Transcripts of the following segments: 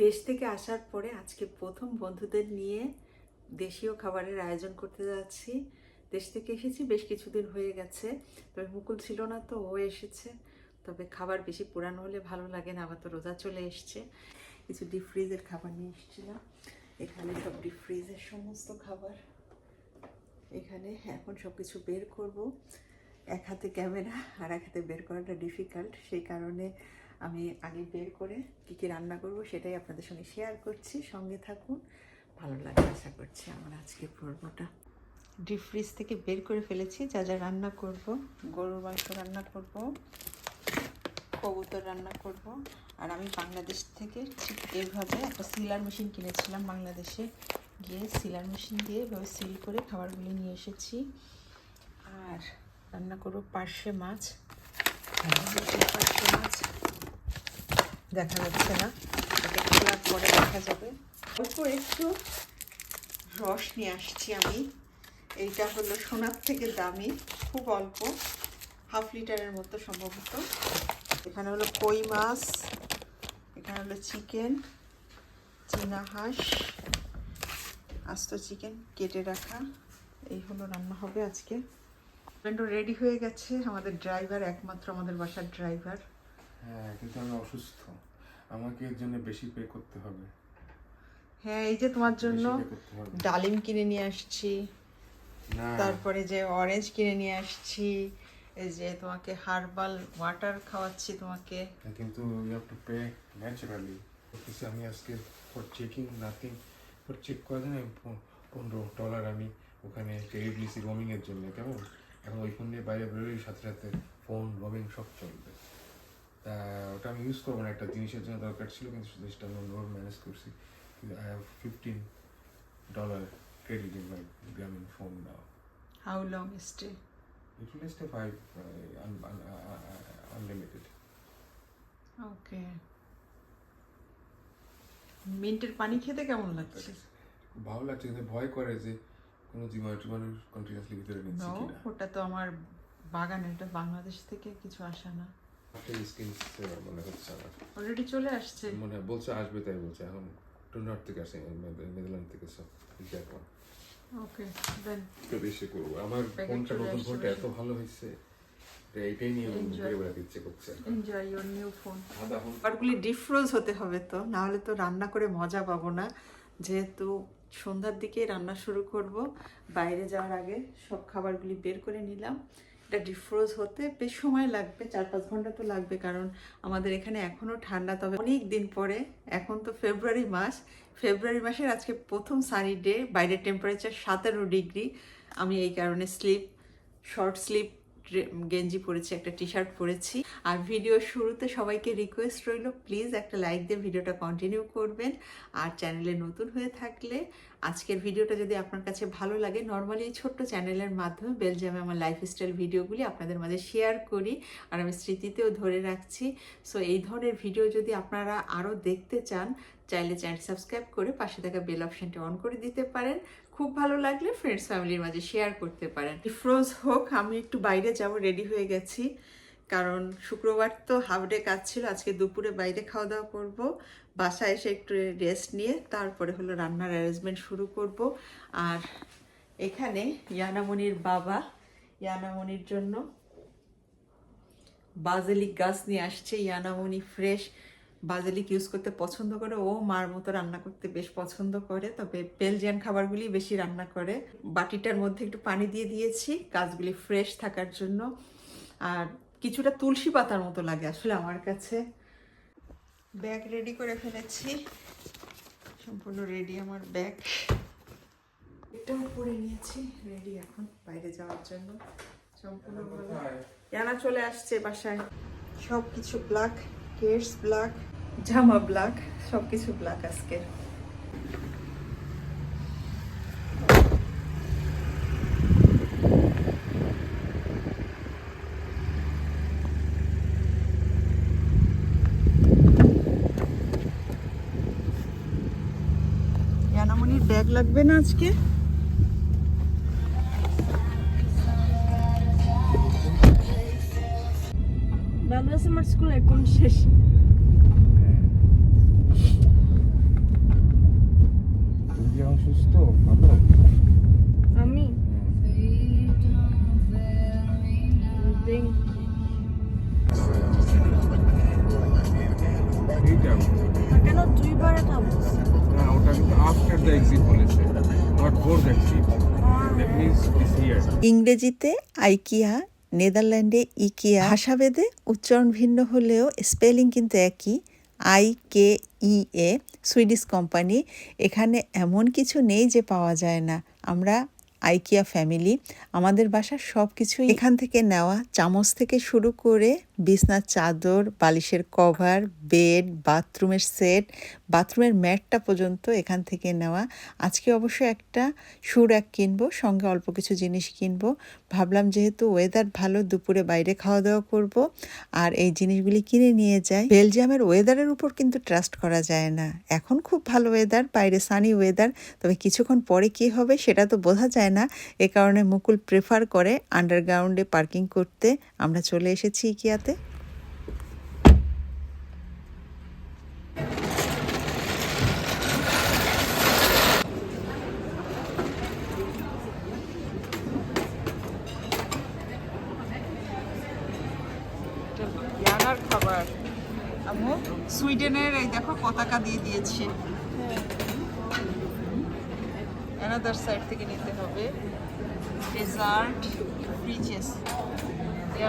দেশ থেকে আসার পরে আজকে প্রথম বন্ধুদের নিয়ে দেশীয় খাবারের আয়োজন করতে যাচ্ছি। দেশ থেকে এসেছি, বেশ কিছুদিন হয়ে গেছে। তবে মুকুল ছিল না তো, ও এসেছে। তবে খাবার বেশি পুরানো হলে ভালো লাগে না, আবার তো রোজা চলে এসছে। কিছু ডিপ ফ্রিজের খাবার নিয়ে এসেছিলাম। এখানে সব ডিপ ফ্রিজের সমস্ত খাবার। এখানে এখন সব কিছু বের করব। এক হাতে ক্যামেরা আর এক হাতে বের করাটা ডিফিকাল্ট সেই কারণে আমি আগে বের করে কী কী রান্না করব সেটাই আপনাদের সঙ্গে শেয়ার করছি। সঙ্গে থাকুন। ভালো লাগে আশা করছি আমার আজকে পর্বটা। ডিপ ফ্রিজ থেকে বের করে ফেলেছি যা যা রান্না করব। গরুর মাংস রান্না করব কবুতর রান্না করব আর আমি বাংলাদেশ থেকে ঠিক এইভাবে একটা সিলার মেশিন কিনেছিলাম বাংলাদেশে। গিয়ে সিলার মেশিন দিয়ে এভাবে সিল করে খাবারগুলি নিয়ে এসেছি। আর রান্না করব পার্শে মাছ। পার্শে মাছ দেখা যাচ্ছে না। এটা খোলার পরে দেখা যাবে। অল্প একটু রস নিয়ে আসছি আমি। এইটা হলো সোনার থেকে দামি, খুব অল্প, হাফ লিটারের মতো সম্ভবত। এখানে হলো কই মাছ, এখানে হলো চিকেন, চীনা হাঁস, আস্ত চিকেন কেটে রাখা। এই হলো রান্না হবে আজকে। রেডি হয়ে গেছে, আমাদের ড্রাইভার, একমাত্র আমাদের বাসার ড্রাইভার। হ্যাঁ কিন্তু আমি অসুস্থ। আমাকে এর জন্য বেশি পে করতে হবে। হ্যাঁ এই যে তোমার জন্য ডালিম কিনে নিয়ে আসছি। তারপরে যে অরেঞ্জ কিনে নিয়ে আসছি এই যে তোমাকে হার্বাল ওয়াটার খাওয়াচ্ছি তোমাকে। কিন্তু you have to pay naturally অফিসে আমি আজকে for checking nothing for check করা যায় পনেরো ডলার আমি ওখানে ক্রেডিট নিয়েছি রোমিং এর জন্য কেমন? এখন ওই ফোন নিয়ে বাইরে বেরোই সাথে সাথে ফোন রোমিং সব চলবে। তা ওটা আমি ইউজ করব না একটা জিনিসের জন্য দরকার ছিল কিন্তু জিনিসটা আমি অন্যভাবে ম্যানেজ করছি। I have fifteen dollar credit in my Grameenphone now how long stay un, un, uh, uh, unlimited. Okay মিন্টের পানি খেতে কেমন লাগছে? খুব ভালো লাগছে কিন্তু ভয় করে যে কোনো জীবাণু টিবাণু কন্টিনিউসলি ভিতরে নিচ্ছে কিনা। ওটা তো আমার বাগান এটা বাংলাদেশ থেকে কিছু আসে না। স্কিন মনে হচ্ছে আমার। অলরেডি চলে আসছে। মনে হয় বলছে আসবে তাই বলছে। এখন টুনার থেকে আসে নেদারল্যান্ড থেকে সব দেখলাম ওকে দেন তো বেশি করব। আমার ফোনটা নতুন ফোনটা এত ভালো হয়েছে তো এইটাই নিয়ে ঘুরে বেড়াতে ইচ্ছে করছে। এনজয় ইওর নিউ ফোন আধা ফোন খাবারগুলি ডিফ্রোজ হতে হবে তো না হলে তো রান্না করে মজা পাবো না। যেহেতু সন্ধ্যার দিকে রান্না শুরু করব বাইরে যাওয়ার আগে সব খাবারগুলি বের করে নিলাম। এটা ডিফ্রোজ হতে বেশ সময় লাগবে চার পাঁচ ঘণ্টা তো লাগবে কারণ আমাদের এখানে এখনও ঠান্ডা। তবে অনেক দিন পরে, এখন তো ফেব্রুয়ারি মাস ফেব্রুয়ারি মাসের আজকে প্রথম সানি ডে বাইরের টেম্পারেচার সতেরো ডিগ্রি আমি এই কারণে স্লিপ শর্ট স্লিপ গেঞ্জি পরেছি, একটা টি শার্ট পরেছি। আর ভিডিও শুরুতে সবাইকে রিকোয়েস্ট রইল প্লিজ একটা লাইক দিয়ে ভিডিওটা কন্টিনিউ করবেন। আর চ্যানেলে নতুন হয়ে থাকলে আজকের ভিডিওটা যদি আপনার কাছে ভালো লাগে নর্মালি এই ছোট্ট চ্যানেলের মাধ্যমে বেলজিয়ামে আমার লাইফস্টাইল ভিডিওগুলি আপনাদের মাঝে শেয়ার করি আর আমি স্মৃতিতেও ধরে রাখছি। সো এই ধরনের ভিডিও যদি আপনারা আরও দেখতে চান, চাইলে চ্যানেল সাবস্ক্রাইব করে পাশে থাকা বেল অপশনটা অন করে দিতে পারেন। খুব ভালো লাগলে ফ্রেন্ডস ফ্যামিলির মাঝে শেয়ার করতে পারেন। ফ্রোজ হোক, আমি একটু বাইরে যাব রেডি হয়ে গেছি। কারণ শুক্রবার তো হাফ ডে কাজ ছিল, আজকে দুপুরে বাইরে খাওয়া দাওয়া করব। বাসায় এসে একটু রেস্ট নিয়ে, তারপরে হলো রান্নার অ্যারেঞ্জমেন্ট শুরু করব। আর এখানে ইয়ানামণির বাবা, ইয়ানামণির জন্য বাজেলিক গাছ নিয়ে আসছে, ইয়ানামণি ফ্রেশ বাজেলিক ইউজ করতে পছন্দ করে ও মার মতো রান্না করতে বেশ পছন্দ করে। তবে বেলজিয়ান খাবারগুলি বেশি রান্না করে। বাটিটার মধ্যে একটু পানি দিয়ে দিয়েছি গাছগুলি ফ্রেশ থাকার জন্য। আর কিছুটা তুলসী পাতার মতো লাগে আসলে আমার কাছে। ব্যাগ রেডি করে ফেলেছি। সম্পূর্ণ রেডি আমার ব্যাগ। এটাও পরে নিয়েছি রেডি এখন বাইরে যাওয়ার জন্য। সম্পূর্ণ চলে আসছে বাসায়। সব কিছু ব্ল্যাক কেস ব্ল্যাক জামা ব্ল্যাক সব কিছু ব্ল্যাক আজকে ব্যাগ লাগবে না আজকে? Ben de Summer School এখন শেষ। ইংরেজিতে আইকিয়া, নেদারল্যান্ডে ইকিয়া ভাষাভেদে উচ্চারণ ভিন্ন হলেও স্পেলিং কিন্তু একই। I K E A, Swedish company, এখানে এমন কিছু নেই যে পাওয়া যায় না। আমরা আইকিয়া ফ্যামিলি, আমাদের বাসার সব কিছুই এখান থেকে নেওয়া। চামচ থেকে শুরু করে বিছনার চাদর, বালিশের কভার, বেড, বাথরুমের সেট, বাথরুমের ম্যাটটা পর্যন্ত এখান থেকে নেওয়া। আজকে অবশ্য একটা সুর এক কিনবো, সঙ্গে অল্প কিছু জিনিস কিনবো। ভাবলাম যেহেতু ওয়েদার ভালো, দুপুরে বাইরে খাওয়া দাওয়া করব। আর এই জিনিসগুলি কিনে নিয়ে যাই। বেলজিয়ামের ওয়েদারের উপর কিন্তু ট্রাস্ট করা যায় না। এখন খুব ভালো ওয়েদার, বাইরে সানি ওয়েদার, তবে কিছুক্ষণ পরে কি হবে সেটা তো বোঝা যায় না। এ কারণে মুকুল প্রেফার করে আন্ডারগ্রাউন্ডে পার্কিং করতে। আমরা চলে এসেছি ইকিয়াতে ইয়ানার খাবার আম্মু সুইডেনের এই দেখো পতাকা দিয়ে দিয়েছে। অ্যানাদার সাইড থেকে নিতে হবে। ডেজার্ট ফ্রিজেস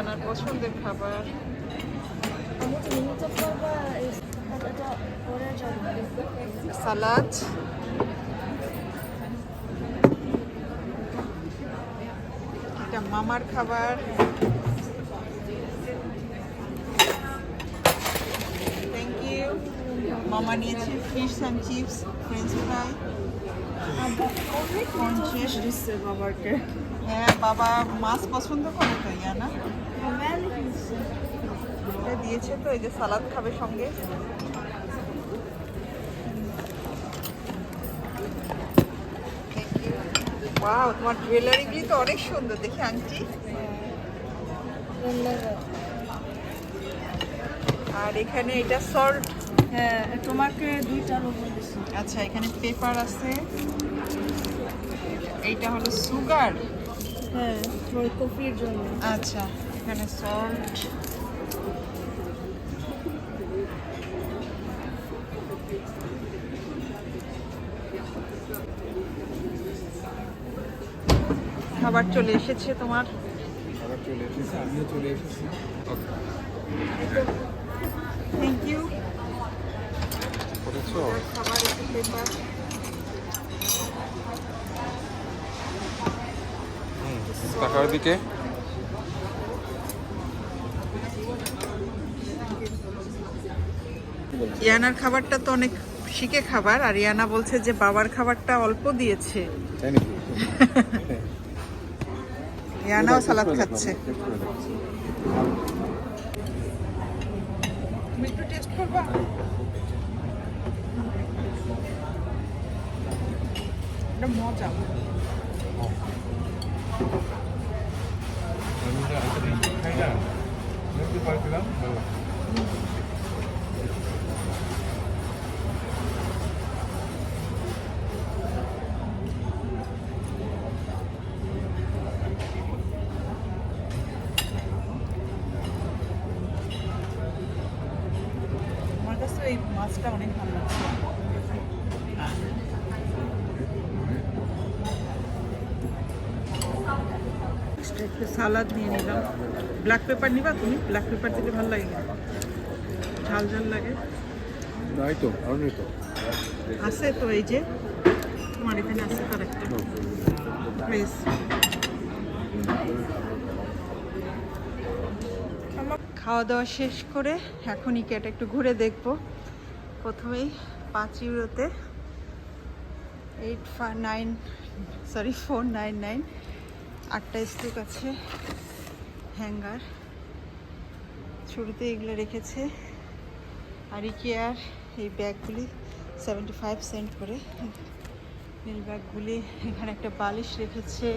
আনার পছন্দের খাবার। সালাদ এটা মামার খাবার। মামা নিয়েছে fish and chips French fry কনচিস দিচ্ছে বাবাকে হ্যাঁ বাবা মাছ পছন্দ করে তো না? এটা দিয়েছে তো, এই যে সালাদ খাবে সঙ্গে। তোমার তো অনেক সুন্দর, দেখি আংটি আর এখানে এটা সল্ট হ্যাঁ তোমাকে দুইটা বলেছি আচ্ছা এখানে পেপার আছে। এইটা হলো সুগার হ্যাঁ কফির জন্য। আচ্ছা এখানে সল্ট খাবার চলে এসেছে তোমার? আবার চলে এসেছি আমিও চলে এসেছি। থ্যাংক ইউ খাবার একটু পেপার টাকার দিকে ইয়ানার খাবারটা তো অনেক শিখে খাবার আর ইয়ানা বলছে যে বাবার খাবারটা অল্প দিয়েছে। ইয়ানাও সালাদ খাচ্ছে। তুমি একটু টেস্ট করবা? এটা মজা। আমার একটু সালাদ নিয়ে নিলাম। ব্ল্যাক পেপার নিবা তুমি? ব্ল্যাক পেপার দিলে ভালো লাগে। ঝাল ঝাল লাগে। নাই তো আর নেই তো। আছে তো এই যে। তোমার এখানে আছে তার একটা খাওয়া দাওয়া শেষ করে এখন ইকেটা একটু ঘুরে দেখব। প্রথমেই পাঁচ ইউরোতে। Eight five nine sorry four nine nine আটটা স্তূপ আছে, হ্যাঙ্গার। শুরুতে এগুলো রেখেছে। আর ইকেয়ার, এই ব্যাগগুলি সেভেন্টি ফাইভ সেন্ট করে। নীল ব্যাগগুলি, এখানে একটা বালিশ রেখেছে।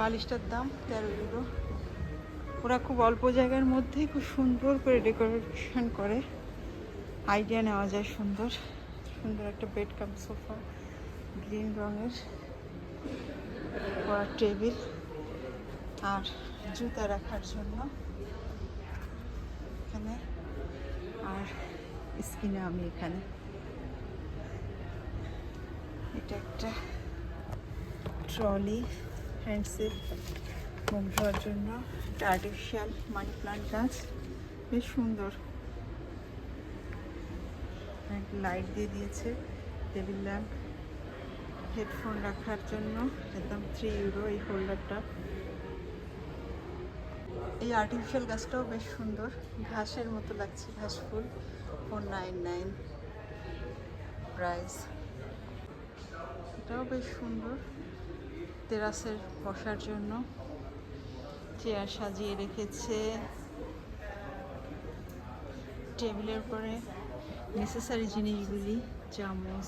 বালিশটার দাম তেরো ইউরো ওরা খুব অল্প জায়গার মধ্যেই খুব সুন্দর করে ডেকোরেশন করে। আইডিয়া নেওয়া যায় সুন্দর। সুন্দর একটা বেড কাম সোফা গ্রিন রঙের পড়ার টেবিল আর জুতা রাখার জন্য এখানে, আর স্কিনে আমি এখানে। এটা একটা ট্রলি হ্যান্ডসেট মুখ ধোয়ার জন্য, একটা আর্টিফিশিয়াল মানি প্লান্ট গাছ, বেশ সুন্দর। লাইট দিয়ে দিয়েছে টেবিল ল্যাম্প হেডফোন রাখার জন্য, একদম থ্রি ইউরো এই হোল্ডারটা এই আর্টিফিশিয়াল গাছটাও বেশ সুন্দর, ঘাসের মতো লাগছে, ঘাস ফুল ফোর নাইন নাইন প্রাইস এটাও বেশ সুন্দর তেরাসের বসার জন্য। চেয়ার সাজিয়ে রেখেছে। টেবিলের উপরে নেসেসারি জিনিসগুলি, চামচ,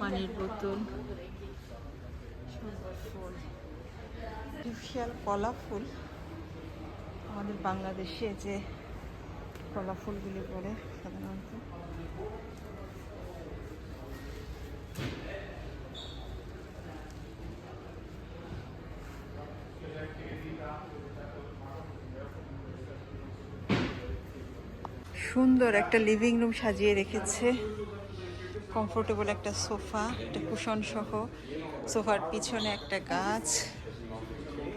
পানির বোতল ফুল। আর্টিফিশিয়াল কলা ফুল আমাদের বাংলাদেশে যে কলা ফুলগুলি পড়ে সাধারণত। সুন্দর একটা লিভিং রুম সাজিয়ে রেখেছে। কমফোর্টেবল একটা সোফা, একটা কুশন সহ। সোফার পিছনে একটা গাছ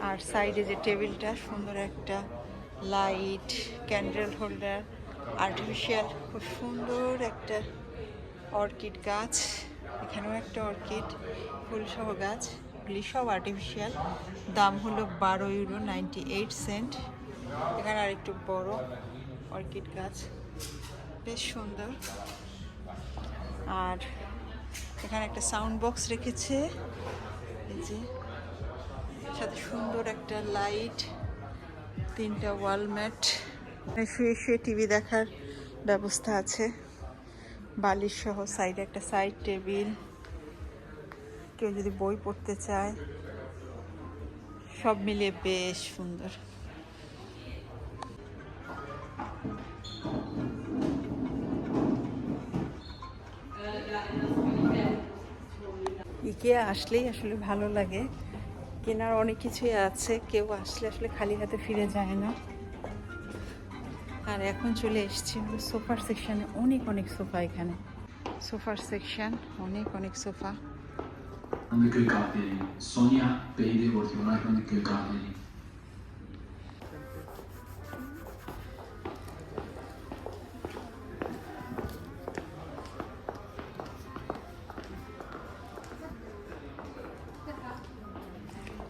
আর সাইডে যে টেবিলটা, সুন্দর একটা লাইট ক্যান্ডেল হোল্ডার আর্টিফিশিয়াল খুব সুন্দর একটা অর্কিড গাছ। এখানেও একটা অর্কিড ফুলসহ গাছ, এগুলি সব আর্টিফিশিয়াল দাম হলো বারো ইউরো নাইনটি এইট সেন্ট এখানে আরেকটু বড় অর্কিড গাছ। বেশ সুন্দর। আর এখানে একটা সাউন্ড বক্স রেখেছে। যে সাথে সুন্দর একটা লাইট তিনটা ওয়াল ম্যাট শুয়ে শুয়ে টিভি দেখার ব্যবস্থা আছে। বালিশ সহ সাইডে একটা সাইড টেবিল কেউ যদি বই পড়তে চায়, সব মিলিয়ে বেশ সুন্দর। ইকেয়া আসলেই আসলে ভালো লাগে। কেনার অনেক কিছুই আছে, কেউ আসলে আসলে খালি হাতে ফিরে যায় না। আর এখন চলে এসেছি সোফার সেকশানে। অনেক অনেক সোফা এখানে। সোফার সেকশান, অনেক অনেক সোফা।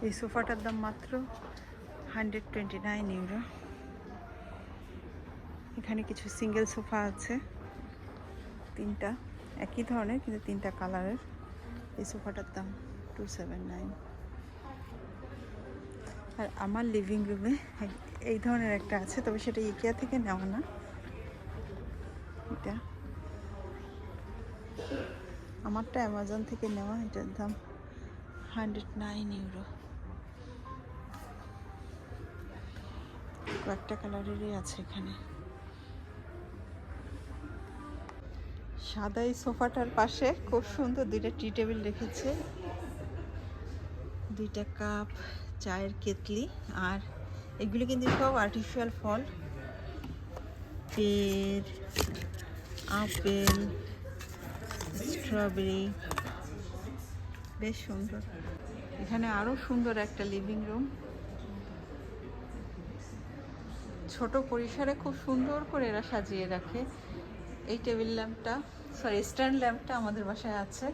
এই সোফাটার দাম মাত্র হান্ড্রেড টোয়েন্টি নাইন ইউরো এখানে কিছু সিঙ্গেল সোফা আছে, তিনটা একই ধরনের, কিন্তু তিনটা কালারের। এই সোফাটার দাম টু সেভেন নাইন আর আমার লিভিং রুমে এই ধরনের একটা আছে, তবে সেটা ইকেয়া থেকে নেওয়া না। এটা। আমারটা অ্যামাজন থেকে নেওয়া, এটার দাম হান্ড্রেড নাইন ইউরো কয়েকটা কালারেরই আছে এখানে। সাদা এই সোফাটার পাশে খুব সুন্দর দুইটা টি টেবিল রেখেছে। দুইটা কাপ চায়ের কেতলি আর এগুলো কিন্তু সব আর্টিফিশিয়াল ফল। পের আপেল স্ট্রবেরি বেশ সুন্দর। এখানে আরও সুন্দর একটা লিভিং রুম ছোট পরিসরে খুব সুন্দর করে এরা সাজিয়ে রাখে। এই টেবিল ল্যাম্পটা সরি স্ট্যান্ড ল্যাম্পটা আমাদের বাসায় আছে।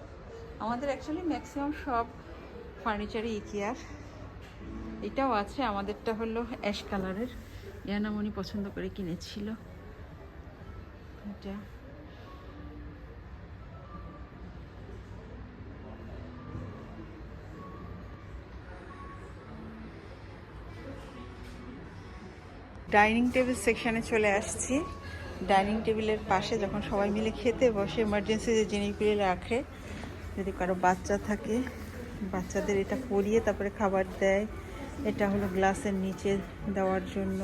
আমাদের অ্যাকচুয়ালি ম্যাক্সিমাম সব ফার্নিচারই ইকিয়ার এটাও আছে, আমাদেরটা হলো অ্যাশ কালারের ইয়ানামণি পছন্দ করে কিনেছিল। এটা। ডাইনিং টেবিল সেকশনে চলে আসছি। ডাইনিং টেবিলের পাশে যখন সবাই মিলে খেতে বসে এমার্জেন্সি যে জিনিসগুলি রাখে, যদি কারও বাচ্চা থাকে, বাচ্চাদের এটা পরিয়ে তারপরে খাবার দেয়। এটা হলো গ্লাসের নিচে দেওয়ার জন্য।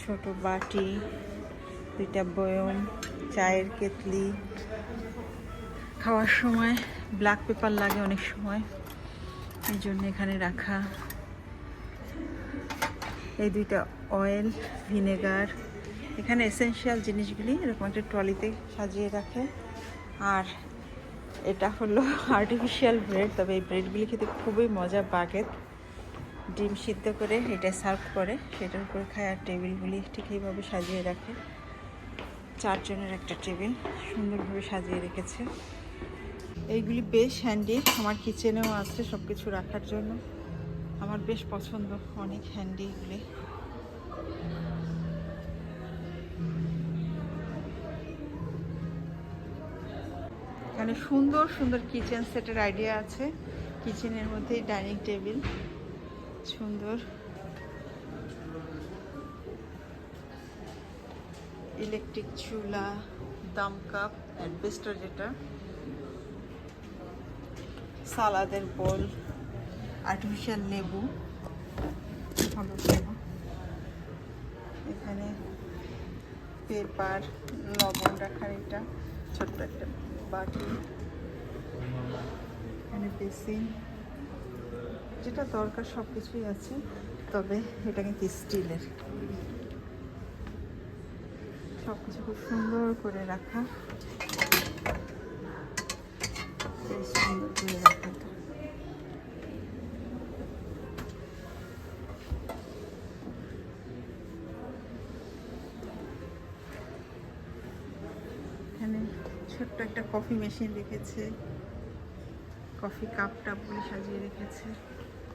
ছোট বাটি, দুইটা বয়ম চায়ের কেতলি খাওয়ার সময় ব্ল্যাক পেপার লাগে অনেক সময়। এই জন্য এখানে রাখা এই দুইটা অয়েল ভিনেগার এখানে এসেনশিয়াল জিনিসগুলি এরকম একটা ট্রলিতে সাজিয়ে রাখে। আর এটা হলো আর্টিফিশিয়াল ব্রেড তবে এই ব্রেডগুলি খেতে খুবই মজা বাগেত ডিম সিদ্ধ করে এটা সার্ভ করে, সেটার উপরে খায় আর টেবিলগুলি ঠিক এইভাবে সাজিয়ে রাখে। চারজনের একটা টেবিল সুন্দরভাবে সাজিয়ে রেখেছে। এইগুলি বেশ হ্যান্ডি আমার কিচেনেও আছে সব কিছু রাখার জন্য। আমার বেশ পছন্দ, অনেক হ্যান্ডি এগুলি। এখানে সুন্দর সুন্দর কিচেন সেটের আইডিয়া আছে। কিচেনের মধ্যেই ডাইনিং টেবিল সুন্দর। ইলেকট্রিক চুলা দাম কাপ অ্যাডভেস্টার যেটা। সালাদের বোল আর্টিফিশিয়াল লেবু। এখানে পেপার, লবণ রাখার এটা ছোট্ট একটা বাটি। এখানে বেসিন। যেটা দরকার সব কিছুই আছে, তবে এটা কিন্তু স্টিলের? সব কিছু খুব সুন্দর করে রাখা বেশ সুন্দর করে রাখা তো এখানে ছোট্ট একটা কফি মেশিন রেখেছে। কফি কাপ টাপগুলি সাজিয়ে রেখেছে।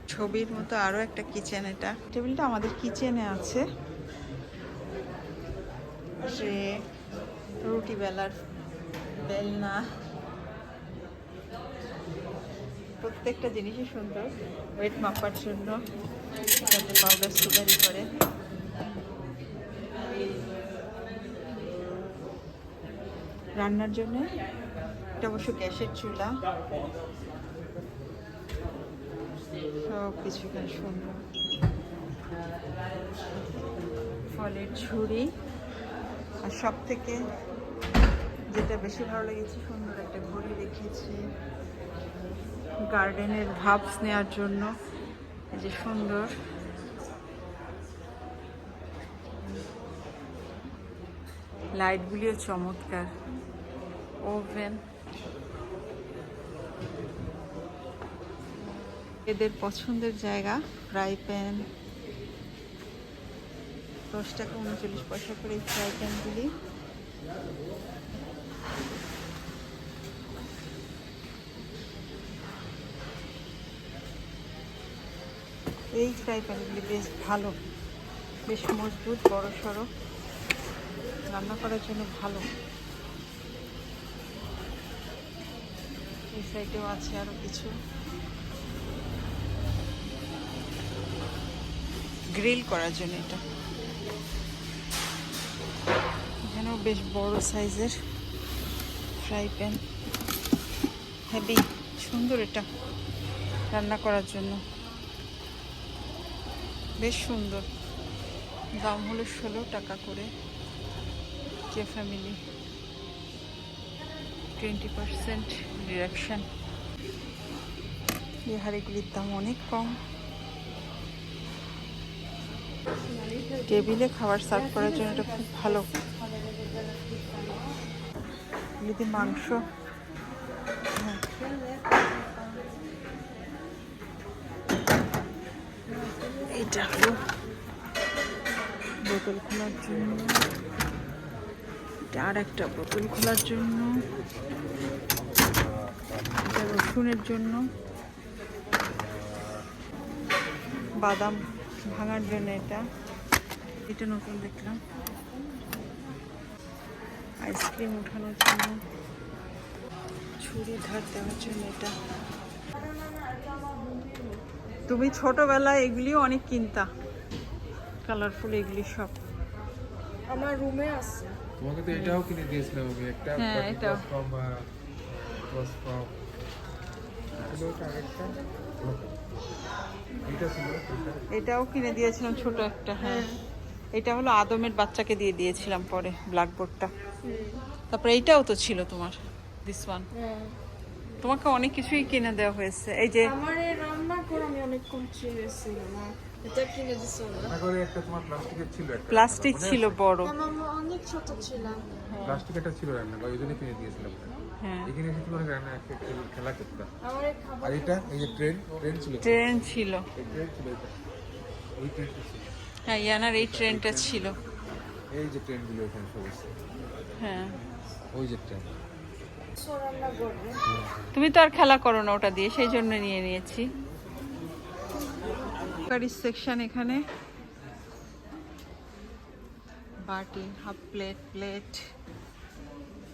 ছবির মতো আরও একটা কিচেন এটা। টেবিলটা আমাদের কিচেনে আছে। ট্রে রুটি বেলার বেলনা। প্রত্যেকটা জিনিসই সুন্দর। ওয়েট মাপার জন্য। পাউডার সুগারি করে। রান্নার জন্য। এটা অবশ্য গ্যাসের চুলা। সব কিছু সুন্দর। ফলের ঝুড়ি। আর সব থেকে যেটা বেশি ভালো লেগেছে, সুন্দর একটা ঘড়ি রেখেছে। গার্ডেনের ভাবস নেওয়ার জন্য। যে সুন্দর। লাইটগুলিও চমৎকার। ওভেন। এদের পছন্দের জায়গা, ফ্রাই প্যান। দশ টাকা উনচল্লিশ পয়সা করে এই ফ্রাই প্যানগুলি। এই ফ্রাই প্যানগুলি বেশ ভালো, বেশ মজবুত বড় সড়ো রান্না করার জন্য ভালো। এই সাইডেও আছে আরও কিছু গ্রিল করার জন্য এটা এখানেও বেশ বড় সাইজের ফ্রাই প্যান হেভি সুন্দর এটা রান্না করার জন্য বেশ সুন্দর দাম হলো ষোলো টাকা করে কে ফ্যামিলি টোয়েন্টি পার্সেন্ট ডিরেকশন এই হাঁড়িগুলির দাম অনেক কম। টেবিলে খাবার সার্ভ করার জন্য এটা খুব ভালো। যদি মাংস হ্যাঁ। এইটা বোতল খোলার জন্য। আর একটা বোতল খোলার জন্য। এটা রসুনের জন্য। বাদাম ভাঙার জন্য এটা। এটা নতুন দেখলাম। আইসক্রিম উঠানোর জন্য। ছুরি ধার দেওয়ার জন্য এটা। তুমি ছোটবেলায় এগুলিও অনেক কিনতা। কালারফুল এগুলি সব। আমার রুমে আছে। তোমাকে তো এটাও কিনে দিয়েছিলাম আমি একটা হ্যাঁ, এটা এটাও। কিনে দিয়েছিলাম ছোট একটা হ্যাঁ। এটা হলো আদমের বাচ্চাকে দিয়ে দিয়েছিলাম পরে ব্ল্যাকবোর্ডটা তারপরে এইটাও তো ছিল তোমার দিস ওয়ান হ্যাঁ। তোমাকে অনেক কিছুই কিনে দেওয়া হয়েছে। এই যে আমার এই রান্না করে আমি অনেক কম ছিল না এটা কিনে দিছিল রান্না করে একটা তোমার প্লাস্টিকের ছিল প্লাস্টিক ছিল বড়। আমার অনেক ছোট ছিলাম প্লাস্টিক একটা ছিল রান্না ওই জন্য কিনে দিয়েছিলাম হ্যাঁ। এখানে এসে তোমার রান্না খেলা করতাম আমার এই খাবার আর এটা এই যে ট্রেন ট্রেন ছিল। ট্রেন ছিল। ট্রেন ছিল এটা ওই ট্রেনটা ছিল। হ্যাঁ ইয়ানার এই ট্রেনটা ছিল। এই যে ট্রেনগুলো এখানে সব হ্যাঁ। ওই যে ট্রেন। তুমি তো আর খেলা করো না ওটা দিয়ে, সেই জন্য নিয়ে নিয়েছি। সেকশন এখানে। বাটি হাফ প্লেট প্লেট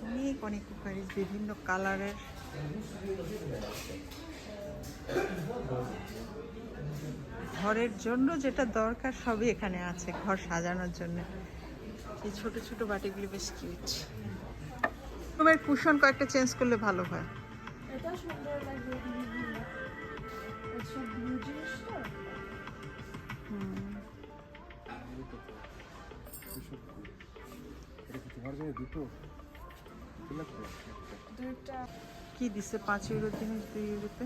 অনেক অনেক কুকারিজ বিভিন্ন কালারের ঘরের জন্য যেটা দরকার সবই এখানে আছে, ঘর সাজানোর জন্য। এই ছোট ছোট বাটিগুলি বেশ কিউট রুমের কুশন কয়েকটা চেঞ্জ করলে ভালো হয়। এটা সুন্দর লাগবে দুটো কি দিছে পাঁচ ইউরো জিনিস দুই ইউরোতে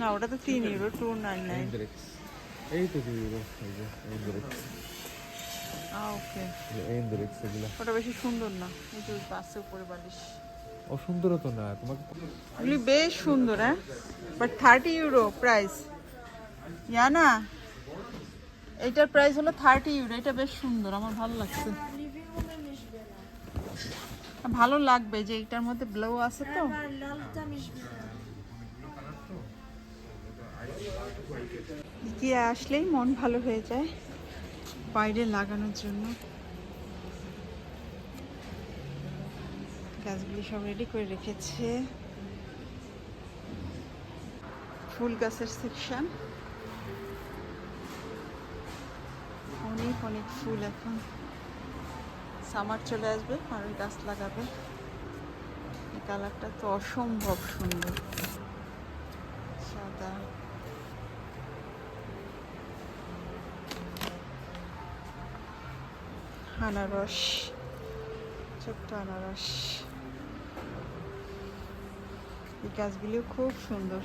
না ওটা তো তিন ইউরো টু নাইন নাইন এই তো দুই ইউরো এই যে। ওকে। এগুলো। ওটা বেশি সুন্দর না। এই যে ওই পাশে উপরে বালিশ। অসুন্দর তো না। তোমাকে এগুলি বেশ সুন্দর হ্যাঁ? But thirty euro price yeah না এইটার প্রাইস হলো থার্টি ইউরো এটা বেশ সুন্দর আমার ভালো লাগছে। ভালো লাগবে যে এইটার মধ্যে ব্লাউ আছে তো। ইকিয়া আসলেই মন ভালো হয়ে যায়। বাইরে লাগানোর জন্য। গাছগুলি সব রেডি করে রেখেছে। ফুল গাছের সেকশন অনেক অনেক ফুল এখন। সামার চলে আসবে আর গাছ লাগাবে। এই কালারটা তো অসম্ভব সুন্দর। সাদা। আনারস ছোট্ট আনারস এই গাছগুলিও খুব সুন্দর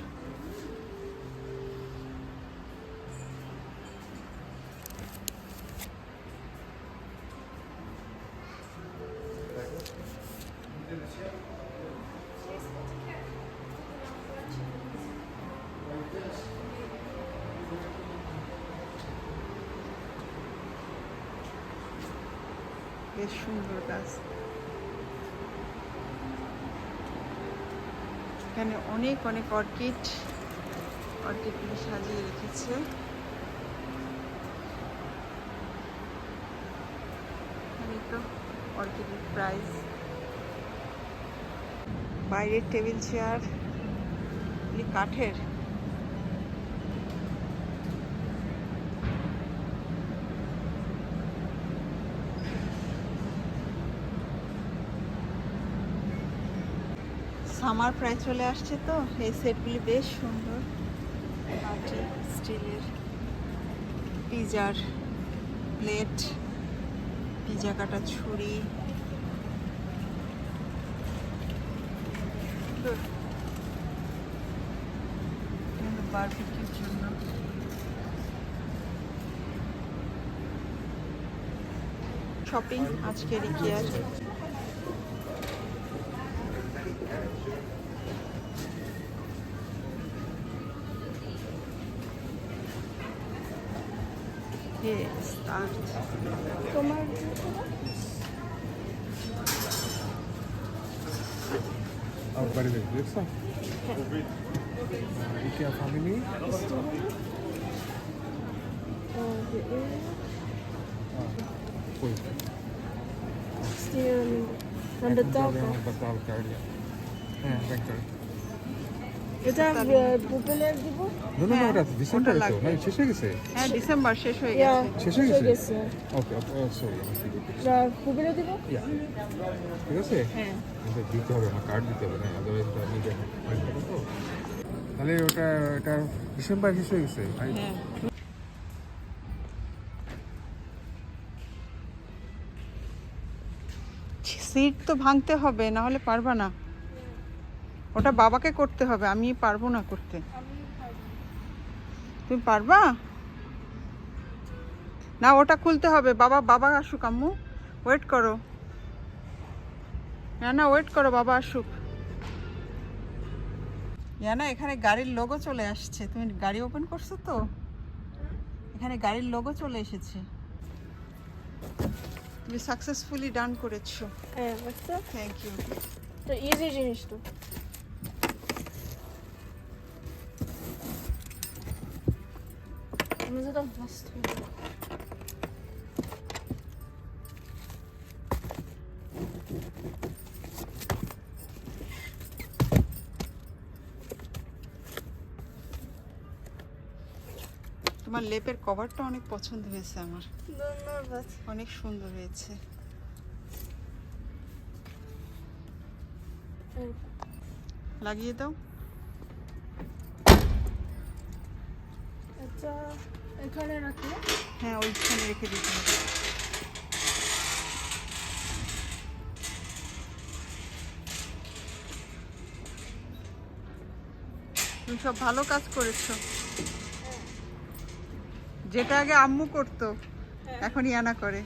বেশ সুন্দর গাছ এখানে অনেক অনেক অর্কিড অর্কিডগুলো সাজিয়ে রেখেছে। তো প্রাইস বাইরের টেবিল চেয়ার কাঠের। সামার প্রায় চলে আসছে তো এই সেটগুলি বেশ সুন্দর। মাটি স্টিলের পিজার প্লেট পিজা কাটা ছুরি। বারবিকিউর জন্য। শপিং আজকের ইকিয়ার Yes, start. তোমার আর বাড়ি দেখবে দেখছ ইকিয়া ফ্যামিলি কই still on the top of বাতাল কার্ডিয়া হ্যাঁ এটা পুপেলের দিব? না না হ্যাঁ, ওটা ডিসেম্বর। মানে শেষ হয়ে গেছে? হ্যাঁ ডিসেম্বর শেষ হয়ে গেছে। শেষ হয়ে গেছে? গেছে। ওকে ওকে সরি পুপেলে দিব? ঠিক আছে? হ্যাঁ। দিতে হবে আমার কার্ড দিতে হবে না আদারওয়াইজ ওটা নিজে তাহলে ওটা এটা ডিসেম্বর শেষ হয়ে গেছে হ্যাঁ। সিট তো ভাঙতে হবে না হলে পারবা না। ওটা বাবাকে করতে হবে আমি পারব না করতে। তুমি পারবা? না ওটা খুলতে হবে। বাবা বাবা আসুক আম্মু। ওয়েট করো। না না ওয়েট করো বাবা আসুক। না এখানে গাড়ির লোগো চলে আসছে। তুমি গাড়ি ওপেন করছ তো? এখানে গাড়ির লোগো চলে এসেছে। তুমি সাকসেসফুলি ডান করেছ। হ্যাঁ থ্যাংক ইউ তো ইজি জিনিস তো। যেটা ফার্স্ট তোমার লেপের কভারটা অনেক পছন্দ হয়েছে আমার। ধন্যবাদ। অনেক সুন্দর হয়েছে। লাগিয়ে দাও। আচ্ছা এখানে রাখি হ্যাঁ ওইখানে রেখে দিতে হবে তুমি সব ভালো কাজ করেছ। যেটা আগে আম্মু করতো এখন ইয়ানা করে।